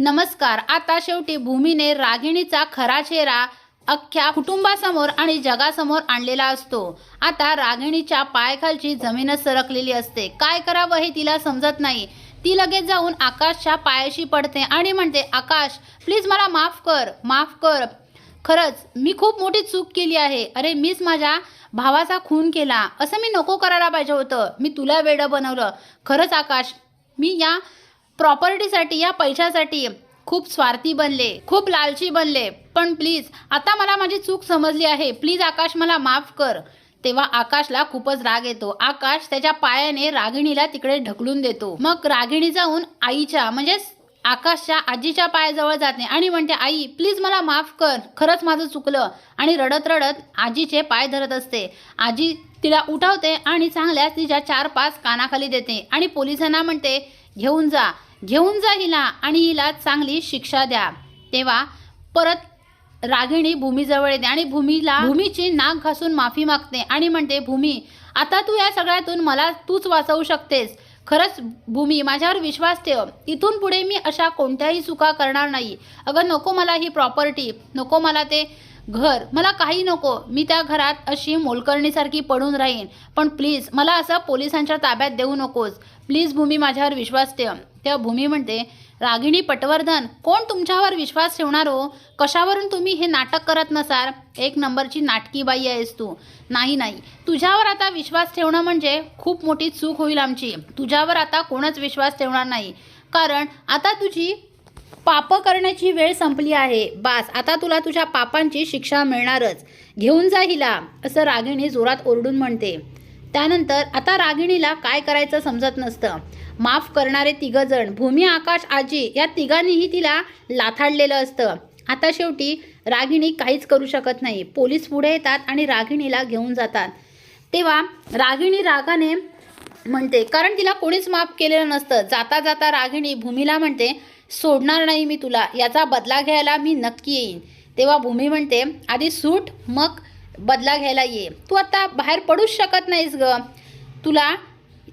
नमस्कार आता शेवटी भूमीने रागिणीचा खरा चेहरा अख्ख्या कुटुंबासमोर आणि जगासमोर आणलेला असतो. आता रागिणीच्या पायखालची जमीनच सरकलेली असते. काय करावं हे तिला समजत नाही. ती लगेच जाऊन आकाशच्या पायाशी पडते आणि म्हणते आकाश प्लीज मला माफ कर माफ कर. खरंच मी खूप मोठी चूक केली आहे. अरे मीच माझ्या भावाचा खून केला. असं मी नको करायला पाहिजे होतं. मी तुला वेडं बनवलं. खरंच आकाश मी या प्रॉपर्टीसाठी या पैशासाठी खूप स्वार्थी बनले खूप लालची बनले. पण प्लीज आता मला माझी चूक समजली आहे. प्लीज आकाश मला माफ कर. तेव्हा आकाशला खूपच राग येतो. आकाश त्याच्या पायाने रागिणीला तिकडे ढकलून देतो. मग रागिणी जाऊन आईच्या म्हणजेच आकाशच्या आजीच्या पायाजवळ जाते आणि म्हणते आई प्लीज मला माफ कर. खरंच माझं चुकलं. आणि रडत रडत आजीचे पाय धरत असते. आजी तिला उठवते आणि चांगल्याच तिच्या चार पाच कानाखाली देते. आणि पोलिसांना म्हणते घेऊन जा घेऊन जा हिला आणि हिला चांगली शिक्षा द्या. तेव्हा परत रागिणी भूमीजवळ येते आणि भूमीला भूमीची नाक घासून माफी मागते आणि म्हणते भूमी आता तू या सगळ्यातून मला तूच वाचवू शकतेस. खरंच भूमी माझ्यावर विश्वास ठेव. इथून पुढे मी अशा कोणत्याही चुका करणार नाही. अगं नको मला ही प्रॉपर्टी नको मला ते घर. मला काही नको. मी त्या घरात अशी मोलकरणीसारखी पडून राहीन. पण प्लीज मला असं पोलिसांच्या ताब्यात देऊ नकोस. प्लीज भूमी माझ्यावर विश्वास ठेव. तेव्हा भूमी म्हणते रागिणी पटवर्धन कोण तुमच्यावर विश्वास ठेवणार हो? कशावरून तुम्ही हे नाटक करत नसाल? एक नंबरची नाटकी बाई आहेस तू. नाही नाही. तुझ्यावर आता विश्वास ठेवणं म्हणजे खूप मोठी चूक होईल आमची. तुझ्यावर आता कोणच विश्वास ठेवणार नाही. कारण आता तुझी पाप करण्याची वेळ संपली आहे. बास आता तुला तुझ्या पापांची शिक्षा मिळणारच. घेऊन जा हिला असं रागिणी जोरात ओरडून म्हणते. त्यानंतर आता रागिणीला काय करायचं समजत नसतं. माफ करणारे तिघजण भूमी आकाश आजी या तिघांनीही तिला लाथाडलेलं असतं. आता शेवटी रागिणी काहीच करू शकत नाही. पोलीस पुढे येतात आणि रागिणीला घेऊन जातात. तेव्हा रागिणी रागाने म्हणते कारण तिला कोणीच माफ केलेलं नसतं. जाता जाता रागिणी भूमीला म्हणते सोडणार नाही मी तुला. याचा बदला घ्यायला मी नक्की येईन. तेव्हा भूमी म्हणते आधी सूट मग बदला घ्यायला ये. तू आता बाहेर पडूच शकत नाहीस ग. तुला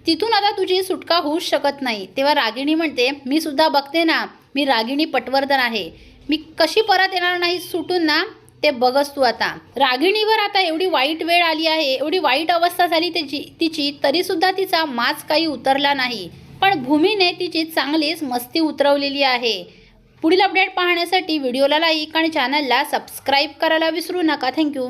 तिथून आता तुझी सुटका होऊच शकत नाही. तेव्हा रागिणी म्हणते मी सुद्धा बघते ना. मी रागिणी पटवर्धन आहे. मी कशी परत येणार नाही सुटून ना? ते बघस तू आता. रागिणीवर आता एवढी वाईट वेळ आली आहे एवढी वाईट अवस्था झाली त्याची तिची तरीसुद्धा तिचा माज काही उतरला नाही. पण भूमीने तिची चांगलीच मस्ती उतरवलेली आहे. पुढील अपडेट पाहण्यासाठी व्हिडिओला लाईक आणि चॅनलला सबस्क्राईब करायला विसरू नका. थँक्यू